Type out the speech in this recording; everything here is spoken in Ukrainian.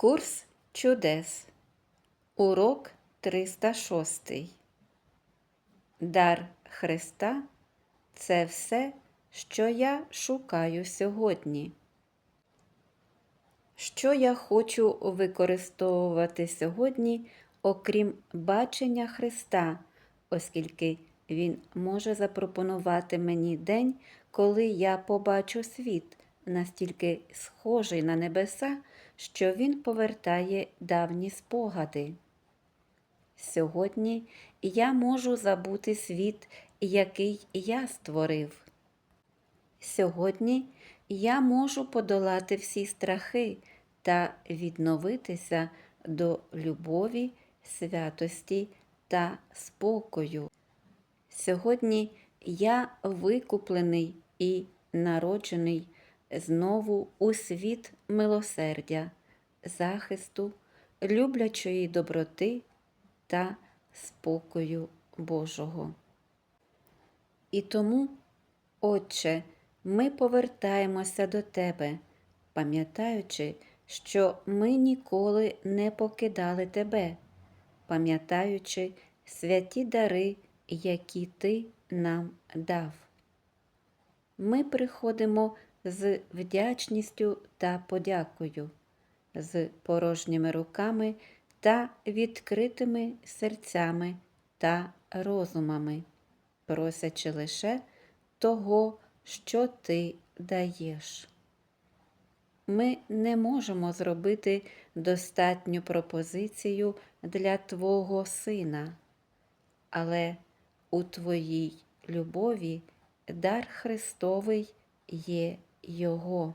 Курс чудес. Урок 306. Дар Христа це все, що я шукаю сьогодні. Що я хочу використовувати сьогодні, окрім бачення Христа, оскільки Він може запропонувати мені день, коли я побачу світ, настільки схожий на небеса, що він повертає давні спогади. Сьогодні я можу забути світ, який я створив. Сьогодні я можу подолати всі страхи та відновитися до любові, святості та спокою. Сьогодні я викуплений і народжений знову у світ милосердя, захисту, люблячої доброти та спокою Божого. І тому, Отче, ми повертаємося до Тебе, пам'ятаючи, що ми ніколи не покидали Тебе, пам'ятаючи святі дари, які Ти нам дав. Ми приходимо з вдячністю та подякою, з порожніми руками та відкритими серцями та розумами, просячи лише того, що ти даєш. Ми не можемо зробити достатню пропозицію для Твого Сина, але у Твоїй любові дар Христовий є Його.